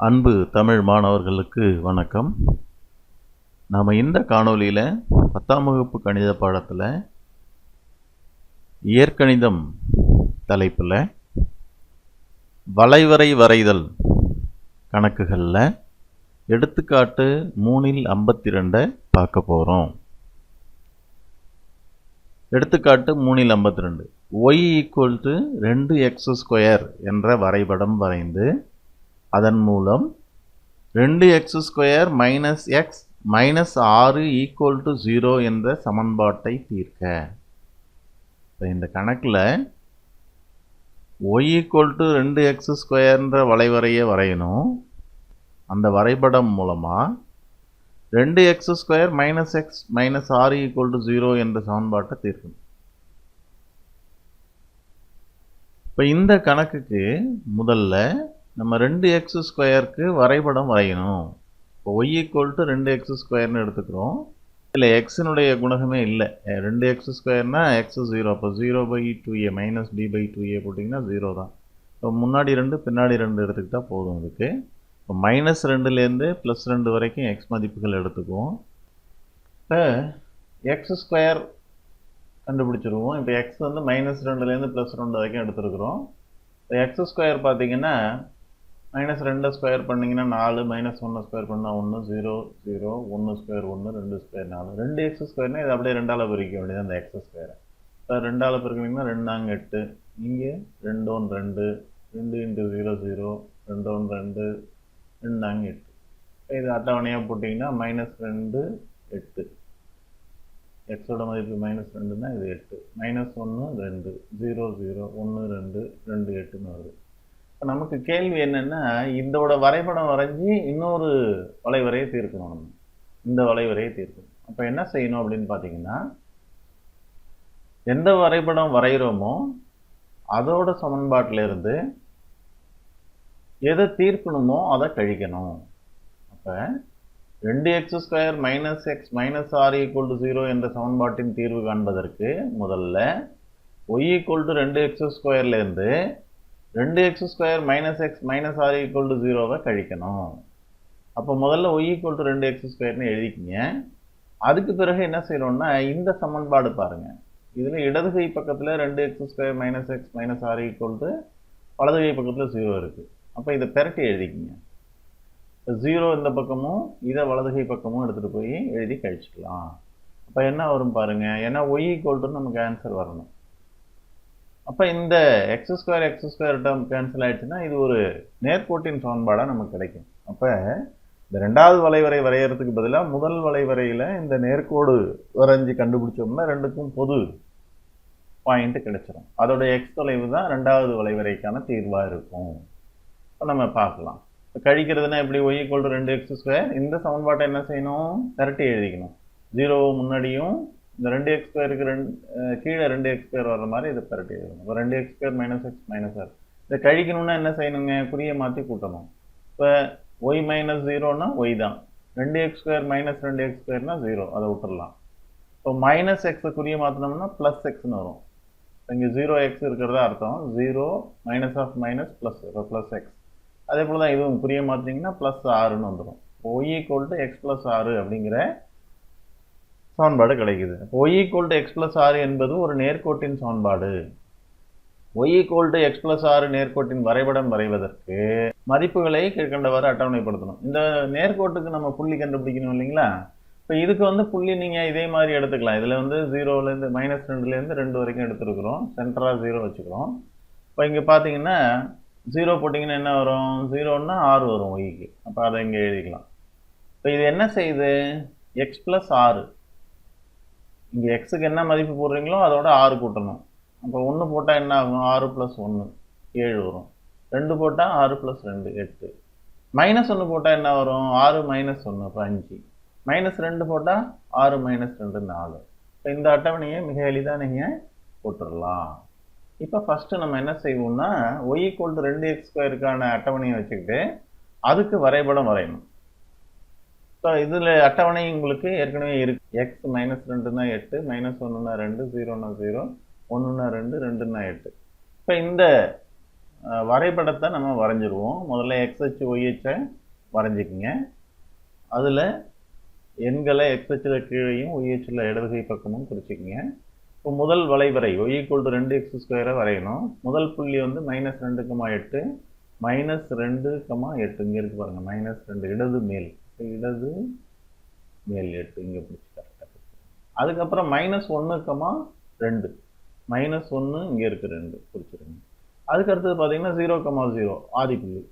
அன்பு தமிழ் மாணவர்களுக்கு வணக்கம். நாம் இந்த காணொளியில் பத்தாம் வகுப்பு கணித பாடத்தில் இயற்கணிதம் தலைப்பில் வளைவரை வரைதல் கணக்குகளில் எடுத்துக்காட்டு மூணில் ஐம்பத்தி ரெண்டை பார்க்க போகிறோம் எடுத்துக்காட்டு மூணில் ஐம்பத்தி ரெண்டு ஒய் ஈக்குவல் டு ரெண்டு எக்ஸ் ஸ்கொயர் என்ற வரைபடம் வரைந்து அதன் மூலம் ரெண்டு x square minus x minus ஆறு ஈக்குவல் டு ஜீரோ என்ற சமன்பாட்டை தீர்க்க. இப்போ இந்த கணக்கில் ஒய் ஈக்குவல் டு ரெண்டு எக்ஸ் ஸ்கொயர்ன்ற வளைவரையை வரையணும். அந்த வரைபடம் மூலமாக ரெண்டு x square minus x minus ஆறு ஈக்குவல் டு ஜீரோ என்ற சமன்பாட்டை தீர்க்கணும். இப்போ இந்த கணக்குக்கு முதல்ல நம்ம ரெண்டு எக்ஸ் ஸ்கொயருக்கு வரைபடம் வரையணும். இப்போ ஒய் ஈக்குவல் டு ரெண்டு எக்ஸ் ஸ்கொயர்னு எடுத்துக்கிறோம். இல்லை எக்ஸினுடைய குணகமே இல்லை. ரெண்டு எக்ஸ் ஸ்கொயர்னா எக்ஸ் ஜீரோ அப்போ zero by two a minus d by two a போட்டிங்கன்னா ஜீரோ தான். இப்போ முன்னாடி ரெண்டு பின்னாடி ரெண்டு எடுத்துக்கிட்டால் போதும் அதுக்கு இப்போ மைனஸ் ரெண்டுலேருந்து ப்ளஸ் ரெண்டு வரைக்கும் எக்ஸ் மதிப்புகள் எடுத்துக்குவோம். இப்போ எக்ஸ் ஸ்கொயர் கண்டுபிடிச்சிருவோம். இப்போ எக்ஸ் வந்து மைனஸ் ரெண்டுலேருந்து ப்ளஸ் ரெண்டு வரைக்கும் எடுத்துருக்குறோம். இப்போ எக்ஸ் ஸ்கொயர் பார்த்தீங்கன்னா மைனஸ் ரெண்டு ஸ்கொயர் பண்ணிங்கன்னா நாலு மைனஸ் ஒன்று ஸ்கொயர் பண்ணால் ஒன்று ஜீரோ ஜீரோ ஒன்று ஸ்கொயர் ஒன்று ரெண்டு ஸ்கொயர் நாலு. ரெண்டு எக்ஸ் ஸ்கொயர்னால் இது அப்படியே ரெண்டால் பிரிக்க வேண்டியது அந்த எக்ஸ் ஸ்கொயரை இப்போ ரெண்டால் பிரிக்கிறீங்கன்னா ரெண்டாங்க எட்டு. இங்கே ரெண்டு ஒன்று ரெண்டு. ரெண்டு இன்ட்டு ஜீரோ ஜீரோ ரெண்டு ஒன்று ரெண்டு. ரெண்டாங்க எட்டு. இது அட்டவணையாக போட்டிங்கன்னா மைனஸ் ரெண்டு எட்டு. எக்ஸோட மதிப்பு மைனஸ் ரெண்டுன்னா இது எட்டு. மைனஸ் ஒன்று ரெண்டு. ஜீரோ ஜீரோ ஒன்று ரெண்டு. ரெண்டு எட்டுன்னு வருது. நமக்கு கேள்வி என்னென்னா இதோட வரைபடம் வரைஞ்சி இன்னொரு வளைவரையை தீர்க்கணும் நம்ம. இந்த வளைவரையை தீர்க்கணும். அப்போ என்ன செய்யணும் அப்படின்னு பார்த்தீங்கன்னா எந்த வரைபடம் வரைகிறோமோ அதோட சமன்பாட்டிலிருந்து எதை தீர்க்கணுமோ அதை கழிக்கணும். அப்போ ரெண்டு x square minus x minus R equal to zero என்ற சமன்பாட்டின் தீர்வு காண்பதற்கு முதல்ல ஒய் ஈக்குவல் டு ரெண்டு எக்ஸ் ஸ்கொயர்லேருந்து ரெண்டு x square minus x minus R equal to ஜீரோவை கழிக்கணும். அப்போ முதல்ல ஒய் ஈக்குவல் டு ரெண்டு எக்ஸ் ஸ்கொயர்னு எழுதிக்கிங்க. அதுக்கு பிறகு என்ன செய்யணும்னா இந்த சமன்பாடு பாருங்கள் இதில் இடது கை பக்கத்தில் ரெண்டு x square minus x minus R equal to வலது கை பக்கத்தில் ஜீரோ இருக்குது அப்போ இதை பெரட்டி எழுதிக்கிங்க. ஜீரோ இந்த பக்கமும் இதை வலது கை பக்கமும் எடுத்துகிட்டு போய் எழுதி கழிச்சிக்கலாம். அப்போ என்ன வரும் பாருங்கள் ஏன்னா ஒய் ஈக்குவல் டு நமக்கு ஆன்சர் வரணும். அப்போ இந்த x square x square term cancel ஆயிடுச்சுன்னா இது ஒரு நேர்கோட்டின் சமன்பாடாக நமக்கு கிடைக்கும். அப்போ இந்த ரெண்டாவது வளைவரை வரைகிறதுக்கு பதிலாக முதல் வளைவரையில் இந்த நேர்கோடு வரைஞ்சி கண்டுபிடிச்சோம்னா ரெண்டுக்கும் பொது பாயிண்ட் கிடைச்சிடும் அதோட எக்ஸ் தொலைவு தான் ரெண்டாவது வளைவரைக்கான தீர்வாக இருக்கும். இப்போ நம்ம பார்க்கலாம். இப்போ கழிக்கிறதுனா எப்படி? ஒய் ஈக்குவல் டு ரெண்டு எக்ஸ் ஸ்கொயர் இந்த சமன்பாட்டை என்ன செய்யணும்? திரட்டி எழுதிக்கணும். ஜீரோ முன்னாடியும் இந்த ரெண்டு எக்ஸ் ஸ்கொயருக்கு ரெண்டு கீழே ரெண்டு எக்ஸ் ஸ்கொயர் வர்ற மாதிரி இதை பெரட்டி எழுதணும் இப்போ ரெண்டு x square minus x minus R இதை கழிக்கணும்னா என்ன செய்யணுங்க? குறியை மாற்றி கூட்டணும். இப்போ ஒய் மைனஸ் ஜீரோனா ஒய் தான். ரெண்டு எக்ஸ் ஸ்கொயர் மைனஸ் ரெண்டு எக்ஸ் ஸ்கொயர்னா ஜீரோ அதை விட்டுடலாம் இப்போ மைனஸ் எக்ஸை குறிய மாற்றினோம்னா ப்ளஸ் எக்ஸ்னு வரும். இங்கே ஜீரோ எக்ஸ் இருக்கிறதா அர்த்தம். Zero minus of minus plus plus x அதே போல் தான் இதுவும் குறிய மாற்றிங்கன்னா ப்ளஸ் ஆறுன்னு வந்துடும் y equal to x plus ஆறு அப்படிங்கிற சமன்பாடு கிடைக்குது. Y equal to x plus ஆறு என்பது ஒரு நேர்கோட்டின் சமன்பாடு. Y equal to x plus ஆறு நேர்கோட்டின் வரைபடம் வரைவதற்கு மதிப்புகளை கீழ்கண்டவாறு அட்டவணைப்படுத்தணும். இந்த நேர்கோட்டுக்கு நம்ம புள்ளி கண்டுபிடிக்கணும் இல்லைங்களா? இப்போ இதுக்கு வந்து புள்ளி நீங்கள் இதே மாதிரி எடுத்துக்கலாம். இதில் வந்து ஜீரோலேருந்து மைனஸ் ரெண்டுலேருந்து ரெண்டு வரைக்கும் எடுத்துருக்குறோம். சென்டராக ஜீரோ வச்சுக்கிறோம். இப்போ இங்கே பார்த்தீங்கன்னா ஜீரோ போட்டிங்கன்னா என்ன வரும்? ஜீரோன்னா ஆறு வரும் ஒய்க்கு அப்போ அதை இங்கே எழுதிக்கலாம். இப்போ இது என்ன செய்யுது? எக்ஸ் ப்ளஸ் ஆறு இங்கே எக்ஸுக்கு என்ன மதிப்பு போடுறீங்களோ அதோட ஆறு கூட்டணும். அப்போ ஒன்று போட்டால் என்ன ஆகும்? ஆறு ப்ளஸ் ஒன்று ஏழு வரும். ரெண்டு போட்டால் ஆறு ப்ளஸ் ரெண்டு எட்டு. மைனஸ் ஒன்று போட்டால் என்ன வரும்? ஆறு மைனஸ் ஒன்று அப்போ அஞ்சு. மைனஸ் ரெண்டு போட்டால் ஆறு மைனஸ் ரெண்டு நாலு. இப்போ இந்த அட்டவணையை மிக எளிதாக நீங்கள் போட்டுடலாம் இப்போ ஃபஸ்ட்டு நம்ம என்ன செய்வோம்னா ஒய் ஈக்குவல் டு ரெண்டு எக்ஸ் ஸ்கொயருக்கான அட்டவணையை வச்சுக்கிட்டு அதுக்கு வரைபடம் வரையணும். ஸோ இதில் அட்டவணை உங்களுக்கு ஏற்கனவே இருக்கு. எக்ஸ் மைனஸ் ரெண்டுனா எட்டு மைனஸ் ஒன்றுனா ரெண்டு ஜீரோனா ஜீரோ ஒன்றுனா ரெண்டு ரெண்டுனா எட்டு. இப்போ இந்த வரைபடத்தை நம்ம வரைஞ்சிருவோம். முதல்ல எக்ஸ்ஹெச் ஒய்ஹெச்சை வரைஞ்சிக்கங்க. அதில் எண்களை எக்ஸ்ஹெச்சில் கீழையும் ஒய்ஹெச்சில் இடதுகை பக்கமும் குறிச்சிக்கங்க. இப்போ முதல் வளைவரை ஒய் ஈக்குவல் டு ரெண்டு எக்ஸ் ஸ்கொயரை வரையணும். முதல் புள்ளி வந்து மைனஸ் ரெண்டு கமா எட்டு மைனஸ் ரெண்டு கமா எட்டு இங்கே இருக்கு பாருங்க. மைனஸ் ரெண்டு இடது மேல். இடது மேல் எட்டு. இங்கே பிடிச்சி கரெக்டாக அதுக்கப்புறம் மைனஸ் ஒன்றுக்கமா கமா ரெண்டு. மைனஸ் ஒன்று இங்கே இருக்கு ரெண்டு. பிடிச்சிருங்க. அதுக்கு அடுத்தது பார்த்தீங்கன்னா ஜீரோ கமா ஜீரோ ஆதிப்புள்ளி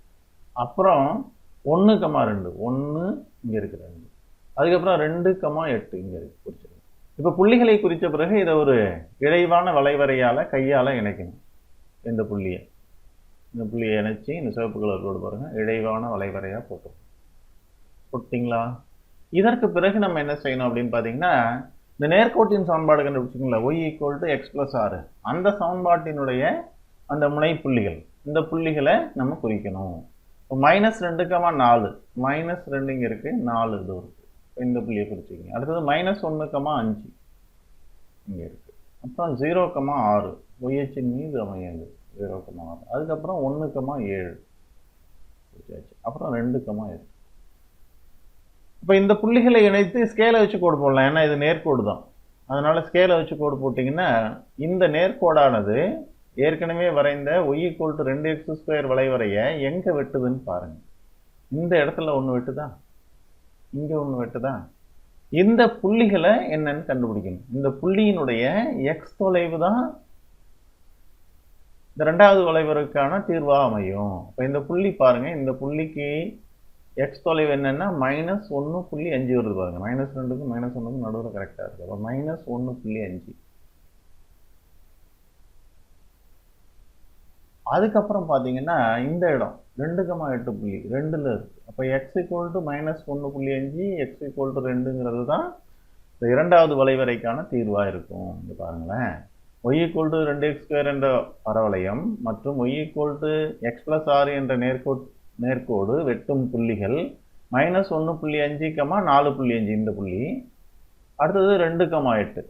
அப்புறம் ஒன்று கமா ரெண்டு. ஒன்று இங்கே இருக்கு ரெண்டு. அதுக்கப்புறம் ரெண்டு கமா எட்டு. இங்கே இருக்கு. பிடிச்சிருங்க. இப்போ புள்ளிகளை குறித்த பிறகு இதை ஒரு இழைவான வளைவரையால் கையால் இணைக்கணும். இந்த புள்ளியை. இந்த புள்ளியை இணைச்சி இந்த சிவப்பு கலர் ரோடு பாருங்க. இழைவான வளைவரையாக போட்டோம். போட்டிங்களா இதற்கு பிறகு நம்ம என்ன செய்யணும் அப்படின்னு பார்த்தீங்கன்னா இந்த நேர்கோட்டின் சமன்பாடு கண்டுபிடிச்சிங்களா y equal to x plus ஆறு அந்த சமன்பாட்டினுடைய அந்த முனை புள்ளிகள் இந்த புள்ளிகளை நம்ம குறிக்கணும். இப்போ மைனஸ் ரெண்டுக்கமா நாலு. மைனஸ் ரெண்டு இங்கே இருக்குது நாலு இது இருக்குது இந்த புள்ளியை குறிச்சிக்கிங்க அடுத்தது மைனஸ் ஒன்று அஞ்சு இங்கே இருக்குது அப்புறம் ஜீரோ கமா ஆறு. ஒய்ஹெச்சின் மீது அமையாது. ஜீரோ கமா ஆறு. அதுக்கப்புறம் ஒன்று ஏழு. அப்புறம் ரெண்டுக்கமா இருக்குது இப்போ இந்த புள்ளிகளை இணைத்து ஸ்கேலை வச்சு கோடு போடலாம். ஏன்னா இது நேர்கோடு தான். அதனால் ஸ்கேலை வச்சு கோடு போட்டிங்கன்னா இந்த நேர்கோடானது ஏற்கனவே வரைந்த ஒய் ஈக்குவல் டு ரெண்டு எக்ஸ் ஸ்கொயர் வளைவரைய எங்கே வெட்டுதுன்னு பாருங்கள் இந்த இடத்துல ஒன்று வெட்டுதா? இங்கே ஒன்று வெட்டுதா? இந்த புள்ளிகளை என்னன்னு கண்டுபிடிக்கணும். இந்த புள்ளியினுடைய எக்ஸ் தொலைவு தான் இந்த ரெண்டாவது வளைவருக்கான தீர்வாக அமையும். இப்போ இந்த புள்ளி பாருங்கள் இந்த புள்ளிக்கு எக்ஸ் தொலைவு என்னென்னா மைனஸ் ஒன்று புள்ளி அஞ்சு வருது பாருங்க. மைனஸ் ரெண்டுக்கும் மைனஸ் ஒன்றுக்கு நடுவில் கரெக்டாக இருக்கு. அப்போ மைனஸ் ஒன்று புள்ளி அஞ்சு. அதுக்கப்புறம் பார்த்தீங்கன்னா இந்த இடம் ரெண்டு கமா எட்டு புள்ளி ரெண்டில் இருக்கு. அப்போ எக்ஸ் ஈக்குவல் டு மைனஸ் ஒன்று புள்ளி அஞ்சு எக்ஸ் ஈக்குவல் டு ரெண்டுங்கிறது தான் இந்த இரண்டாவது வளைவரைக்கான தீர்வாக இருக்கும். இங்க பாருங்களேன். ஒய் ஈக்குவல் டு ரெண்டு எக்ஸ் ஸ்கொயர் என்ற பரவளையம் மற்றும் y equal to x plus ஆறு என்ற நேர்கோட் நேர்கோடு வெட்டும் புள்ளிகள் மைனஸ் ஒன்று புள்ளி அஞ்சு கமா நாலு புள்ளி அஞ்சு இந்த புள்ளி. அடுத்தது ரெண்டு கமா எட்டு.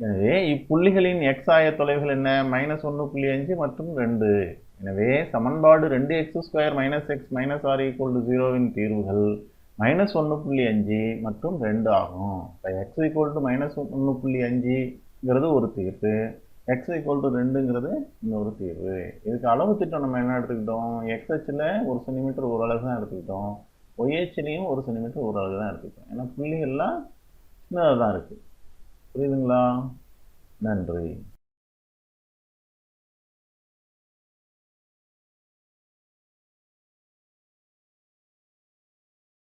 எனவே இப்புள்ளிகளின் எக்ஸ் ஆய தொலைவுகள் என்ன? மைனஸ் ஒன்று புள்ளி அஞ்சு மற்றும் ரெண்டு. எனவே சமன்பாடு ரெண்டு x square minus x minus r equal to ஜீரோவின் தீர்வுகள் மைனஸ் ஒன்று புள்ளி அஞ்சு மற்றும் ரெண்டு ஆகும். இப்போ எக்ஸ் ஈக்குவல் டு மைனஸ் ஒன்று புள்ளி அஞ்சுங்கிறது ஒரு தீர்வு. எக்ஸ் ஈக்குவல் டு ரெண்டுங்கிறது இன்னொரு தீர்வு. இதுக்கு அளவு திட்டம் நம்ம என்ன எடுத்துக்கிட்டோம்? எக்ஸ் அச்சில் ஒரு சென்டிமீட்டர் ஒரு அளவு தான் எடுத்துக்கிட்டோம். ஒய்ஹெச்லேயும் ஒரு சென்டிமீட்டர் ஒரு அளவு தான் எடுத்துக்கிட்டோம். ஏன்னா புள்ளிகள்லாம் சின்னதாக தான் இருக்குது புரியுதுங்களா? நன்றி.